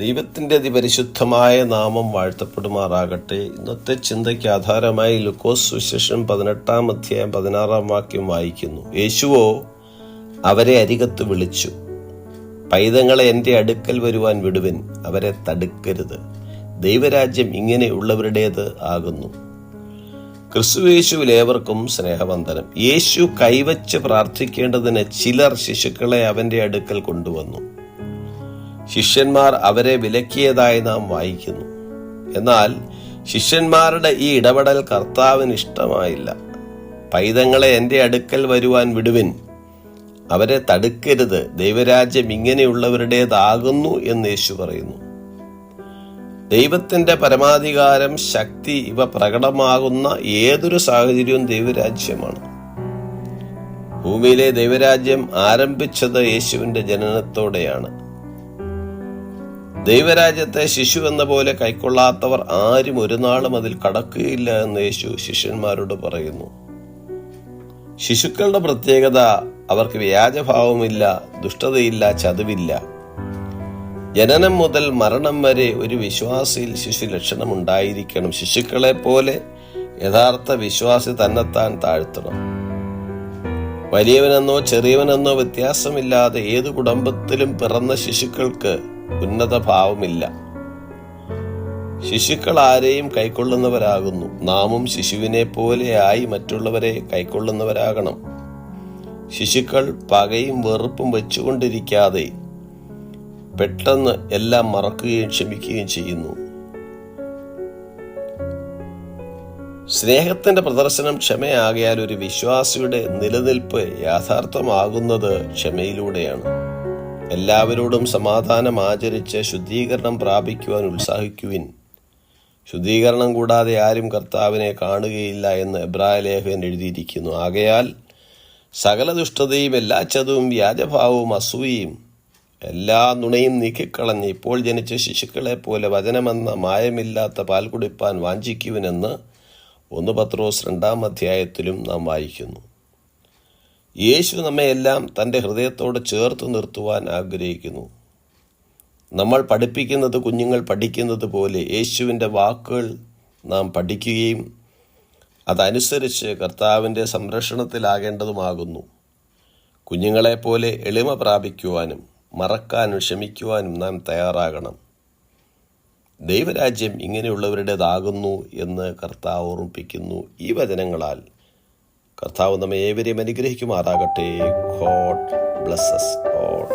ദൈവത്തിന്റെ അതിപരിശുദ്ധമായ നാമം വാഴ്ത്തപ്പെടുമാറാകട്ടെ. ഇന്നത്തെ ചിന്തയ്ക്ക് ആധാരമായി ലുക്കോസ് സുശേഷം പതിനെട്ടാം അധ്യായം പതിനാറാം വാക്യം വായിക്കുന്നു. യേശുവോ അവരെ അരികത്ത് വിളിച്ചു. പൈതങ്ങളെ എന്റെ അടുക്കൽ വരുവാൻ വിടുവൻ അവരെ തടുക്കരുത്. ദൈവരാജ്യം ഇങ്ങനെയുള്ളവരുടേത് ആകുന്നു. ക്രിസ്തുയേശുവിൽ ഏവർക്കും സ്നേഹവന്ദനം. യേശു കൈവച്ച് പ്രാർത്ഥിക്കേണ്ടതിന് ചിലർ ശിശുക്കളെ അവന്റെ അടുക്കൽ കൊണ്ടുവന്നു. ശിഷ്യന്മാർ അവരെ വിലക്കിയതായി നാം വായിക്കുന്നു. എന്നാൽ ശിഷ്യന്മാരുടെ ഈ ഇടപെടൽ കർത്താവിന് ഇഷ്ടമായില്ല. പൈതങ്ങളെ എന്റെ അടുക്കൽ വരുവാൻ വിടുവിൻ. അവരെ തടുക്കരുത്. ദൈവരാജ്യം ഇങ്ങനെയുള്ളവരുടേതാകുന്നു എന്ന് യേശു പറയുന്നു. ദൈവത്തിന്റെ പരമാധികാരം ശക്തി ഇവ പ്രകടമാകുന്ന ഏതൊരു സാഹചര്യവും ദൈവരാജ്യമാണ്. ഭൂമിയിലെ ദൈവരാജ്യം ആരംഭിച്ചത് യേശുവിന്റെ ജനനത്തോടെയാണ്. ദൈവരാജ്യത്തെ ശിശു എന്ന പോലെ കൈക്കൊള്ളാത്തവർ ആരും ഒരു നാളും അതിൽ കടക്കുകയില്ല എന്ന് യേശു ശിഷ്യന്മാരോട് പറയുന്നു. ശിശുക്കളുടെ പ്രത്യേകത അവർക്ക് വ്യാജഭാവമില്ല ദുഷ്ടതയില്ല ചതുവില്ല. ജനനം മുതൽ മരണം വരെ ഒരു വിശ്വാസിയിൽ ശിശു ലക്ഷണം ഉണ്ടായിരിക്കണം ശിശുക്കളെ പോലെ യഥാർത്ഥ വിശ്വാസി തന്നെത്താൻ താഴ്ത്തണം. വലിയവനെന്നോ ചെറിയവനെന്നോ വ്യത്യാസമില്ലാതെ ഏത് കുടുംബത്തിലും പിറന്ന ശിശുക്കൾക്ക് ഉന്നത ഭാവമില്ല ശിശുക്കൾ ആരെയും കൈക്കൊള്ളുന്നവരാകുന്നു. നാമും ശിശുവിനെ പോലെയായി മറ്റുള്ളവരെ കൈക്കൊള്ളുന്നവരാകണം. ശിശുക്കൾ പകയും വെറുപ്പും വെച്ചുകൊണ്ടിരിക്കാതെ പെട്ടെന്ന് എല്ലാം മറക്കുകയും ക്ഷമിക്കുകയും ചെയ്യുന്നു. സ്നേഹത്തിന്റെ പ്രദർശനം ക്ഷമയാകയാൽ ഒരു വിശ്വാസിയുടെ നിലനിൽപ്പ് യാഥാർത്ഥ്യമാകുന്നത് ക്ഷമയിലൂടെയാണ്. എല്ലാവരോടും സമാധാനം ആചരിച്ച് ശുദ്ധീകരണം പ്രാപിക്കുവാൻ ഉത്സാഹിക്കുവിൻ. ശുദ്ധീകരണം കൂടാതെ ആരും കർത്താവിനെ കാണുകയില്ല എന്ന് എബ്രായ ലേഖകൻ എഴുതിയിരിക്കുന്നു. ആകയാൽ സകല ദുഷ്ടതയും എല്ലാ ചതവും വ്യാജഭാവവും അസൂയയും എല്ലാ നുണയും നീക്കിക്കളഞ്ഞ് ഇപ്പോൾ ജനിച്ച ശിശുക്കളെ പോലെ വചനമെന്ന മായമില്ലാത്ത പാൽ കുടിപ്പാൻ വാഞ്ചിക്കുവിനെന്ന് ഒന്ന് പത്രോസ് രണ്ടാം അധ്യായത്തിലും നാം വായിക്കുന്നു. യേശു നമ്മയെല്ലാം തന്റെ ഹൃദയത്തോട് ചേർത്ത് നിർത്തുവാൻ ആഗ്രഹിക്കുന്നു. നമ്മൾ പഠിപ്പിക്കുന്നത് കുഞ്ഞുങ്ങൾ പഠിക്കുന്നത് പോലെ യേശുവിന്റെ വാക്കുകൾ നാം പഠിക്കുകയും അതനുസരിച്ച് കർത്താവിന്റെ സംരക്ഷണത്തിലാകേണ്ടതുമാകുന്നു. കുഞ്ഞുങ്ങളെപ്പോലെ എളിമ പ്രാപിക്കുവാനും മറക്കാനും ക്ഷമിക്കുവാനും നാം തയ്യാറാകണം. ദൈവരാജ്യം ഇങ്ങനെയുള്ളവരുടേതാകുന്നു എന്ന് കർത്താവ് ഓർമ്മിപ്പിക്കുന്നു ഈ വചനങ്ങളാൽ. കർത്താവ് നമ്മെ ഏവരെയും അനുഗ്രഹിക്കുമാറാകട്ടെ. God blesses all